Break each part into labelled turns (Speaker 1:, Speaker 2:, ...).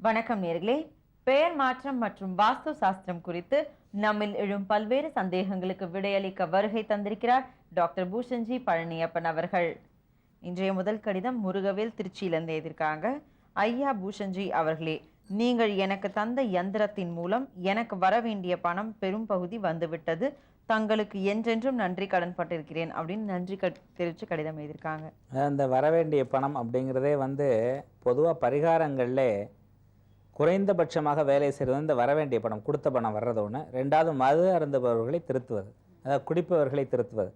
Speaker 1: வணக்கம் நேர்களே. பெயர் மாற்றம் மற்றும் வாஸ்து சாஸ்திரம் குறித்து நம்மில் எழும் பல்வேறு சந்தேகங்களுக்கு விடையளிக்க வருகை தந்திருக்கிறார் டாக்டர் பூஷன்ஜி பழனியப்பன் அவர்கள். இன்றைய முதல் கடிதம் முருகவேல் திருச்சியிலிருந்து எழுதியிருக்காங்க. ஐயா பூஷன்ஜி அவர்களே நீங்கள் எனக்கு தந்த யந்திரத்தின் மூலம் எனக்கு வர வேண்டிய பணம் பெரும் பகுதி வந்துவிட்டது. தங்களுக்கு என்றென்றும் நன்றி கடன் பட்டிருக்கிறேன் அப்படின்னு நன்றி கட் தெரிவித்து கடிதம் எழுதியிருக்காங்க.
Speaker 2: அந்த வரவேண்டிய பணம் அப்படிங்கிறதே வந்து பொதுவாக பரிகாரங்களில் குறைந்தபட்சமாக வேலை செய்கிறது இந்த வரவேண்டிய பணம் கொடுத்த பணம் வர்றது ஒன்று ரெண்டாவது மது அருந்துபவர்களை திருத்துவது. அதாவது குடிப்பவர்களை திருத்துவது.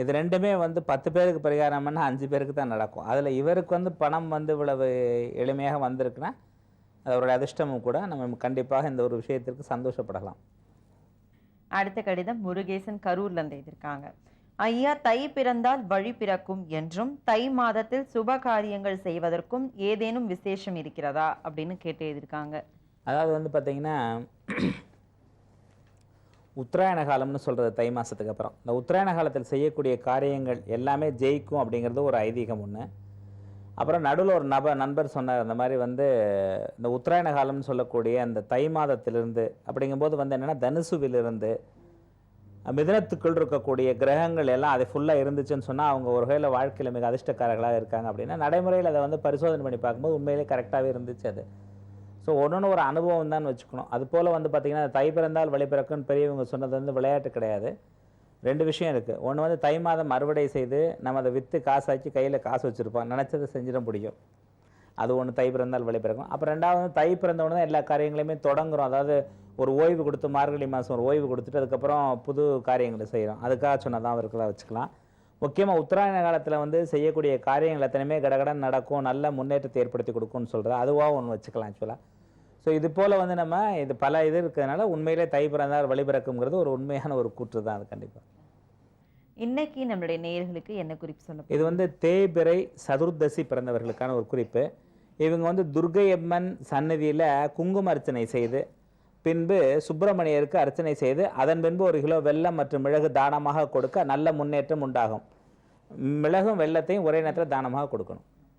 Speaker 2: இது ரெண்டுமே வந்து பத்து பேருக்கு பரிகாரம் பண்ணால் அஞ்சு பேருக்கு தான் நடக்கும். அதில் இவருக்கு வந்து பணம் வந்து இவ்வளவு எளிமையாக வந்திருக்குன்னா அது அவருடைய அதிர்ஷ்டமும் கூட நம்ம கண்டிப்பாக இந்த ஒரு விஷயத்திற்கு சந்தோஷப்படலாம்.
Speaker 1: அடுத்த கடிதம் முருகேசன் கரூர்லேருந்து எழுதியிருக்காங்க. ஐயா தை பிறந்தால் வழி பிறக்கும் என்றும் தை மாதத்தில் சுப காரியங்கள் செய்வதற்கும் ஏதேனும் விசேஷம் இருக்கிறதா? அப்படின்னு கேட்டு எழுதியிருக்காங்க.
Speaker 2: அதாவது வந்து பார்த்தீங்கன்னா உத்தராயண காலம்னு சொல்கிறது தை மாதத்துக்கு அப்புறம். இந்த உத்தராயண காலத்தில் செய்யக்கூடிய காரியங்கள் எல்லாமே ஜெயிக்கும் அப்படிங்கிறது ஒரு ஐதீகம் ஒன்று அப்புறம் நடுவில் ஒரு நபர் நண்பர் சொன்னார் அந்த மாதிரி வந்து இந்த உத்தராயண காலம்னு சொல்லக்கூடிய அந்த தை மாதத்திலிருந்து அப்படிங்கும்போது வந்து என்னென்னா தனுசுவிலிருந்து மிதனத்துக்குள் இருக்கக்கூடிய கிரகங்கள் எல்லாம் அது ஃபுல்லாக இருந்துச்சுன்னு சொன்னால் அவங்க ஒரு வகையில் வாழ்க்கையில் மிக அதிர்ஷ்டக்காரர்களாக இருக்காங்க அப்படின்னா நடைமுறையில் அதை வந்து பரிசோதனை பண்ணி பார்க்கும்போது உண்மையிலே கரெக்டாகவே இருந்துச்சு அது. ஸோ ஒன்று ஒரு அனுபவம் தான் வச்சுக்கணும். அது போல் வந்து பார்த்திங்கன்னா தை பிறந்தால் வழி பிறக்குன்னு பெரியவங்க சொன்னது வந்து விளையாட்டு கிடையாது. ரெண்டு விஷயம் இருக்குது ஒன்று வந்து தை மாதம் அறுவடை செய்து நம்ம அதை விற்று காசாக்கி கையில் காசு வச்சுருப்போம். நினச்சதை செஞ்சிட முடியும். அது ஒன்று தை பிறந்தால் வழி பிறக்கும். அப்புறம் ரெண்டாவது வந்து தை பிறந்தவொடனே எல்லா காரியங்களையுமே தொடங்குறோம். அதாவது ஒரு ஓய்வு கொடுத்து மார்கழி மாதம் ஒரு ஓய்வு கொடுத்துட்டு அதுக்கப்புறம் புது காரியங்களை செய்கிறோம் அதுக்காக சொன்னதான் அவருக்கெல்லாம் வச்சுக்கலாம். முக்கியமாக உத்தராயண காலத்தில் வந்து செய்யக்கூடிய காரியங்கள் எத்தனையுமே கடகடன் நடக்கும். நல்ல முன்னேற்றத்தை ஏற்படுத்தி கொடுக்கும்னு சொல்கிறது அதுவாக ஒன்று வச்சுக்கலாம் ஆக்சுவலாக ஸோ இது போல் வந்து நம்ம இது பல இது இருக்கிறதுனால உண்மையிலே தை பிறந்தால் வழி பிறக்குங்கிறது ஒரு உண்மையான ஒரு கூற்று தான் அது கண்டிப்பாக
Speaker 1: இன்னைக்கு நம்மளுடைய நேயர்களுக்கு என்ன குறிப்பு சொல்ல
Speaker 2: இது வந்து தேய்பிறை சதுர்தசி பிறந்தவர்களுக்கான ஒரு குறிப்பு. இவங்க வந்து துர்கை அம்மன் சன்னதியில் குங்கும அர்ச்சனை செய்து பின்பு சுப்பிரமணியருக்கு அர்ச்சனை செய்து அதன் பின்பு ஒரு கிலோ வெல்லம் மற்றும் மிளகு தானமாக கொடுக்க நல்ல முன்னேற்றம் உண்டாகும். மிளகும் வெள்ளத்தையும் ஒரே நேரத்தில் தானமாக கொடுக்கணும்.